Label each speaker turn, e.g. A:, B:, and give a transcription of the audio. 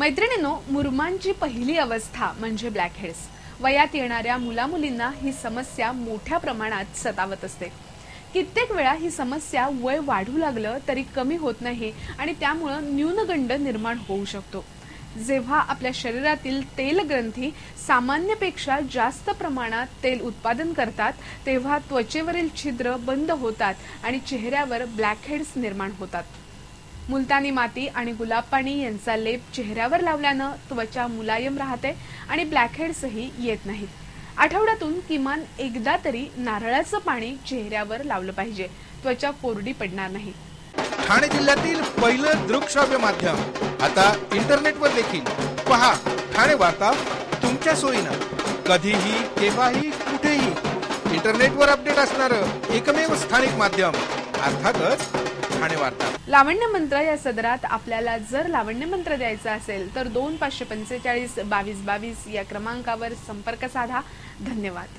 A: मैत्रिणींनो मुरमांची पहिली अवस्था म्हणजे ब्लॅक हेड्स वयात येणाऱ्या मुलामुलींना ही समस्या मोठ्या प्रमाणात सतावत असते. कित्येक वेळा ही समस्या वय वाढू लागलं तरी कमी होत नाही आणि त्यामुळं न्यूनगंड निर्माण होऊ शकतो. जेव्हा आपल्या शरीरातील तेल ग्रंथी सामान्यपेक्षा जास्त प्रमाणात तेल उत्पादन करतात तेव्हा त्वचेवरील छिद्र बंद होतात आणि चेहऱ्यावर ब्लॅक हेड्स निर्माण होतात. मुलतानी माती आणि गुलाब पाणी यांचा लेप चेहऱ्यावर लावल्यानं त्वचा मुलायम राहते आणि ब्लॅकहेड्सही येत नाहीत. आठवड्यातून किमान एकदा तरी नारळाचं पाणी चेहऱ्यावर लावलं पाहिजे. त्वचा कोरडी पडणार नाही.
B: ठाणे जिल्ह्यातील पहिलं दृकश्राव्य माध्यम. आता इंटरनेटवर देखील. पहा ठाणे वार्ता तुमच्या सोयीनं. कधीही केव्हाही कुठेही. इंटरनेटवर अपडेट असणारं एकमेव स्थानिक माध्यम. अर्थातच ठाणे वार्ता.
A: लावण्य मंत्र या सदरात आपल्याला जर लावण्य मंत्र द्यायचा असेल तर दोन पाचशे पंचेचाळीस बावीस बावीस या क्रमांकावर संपर्क साधा. धन्यवाद.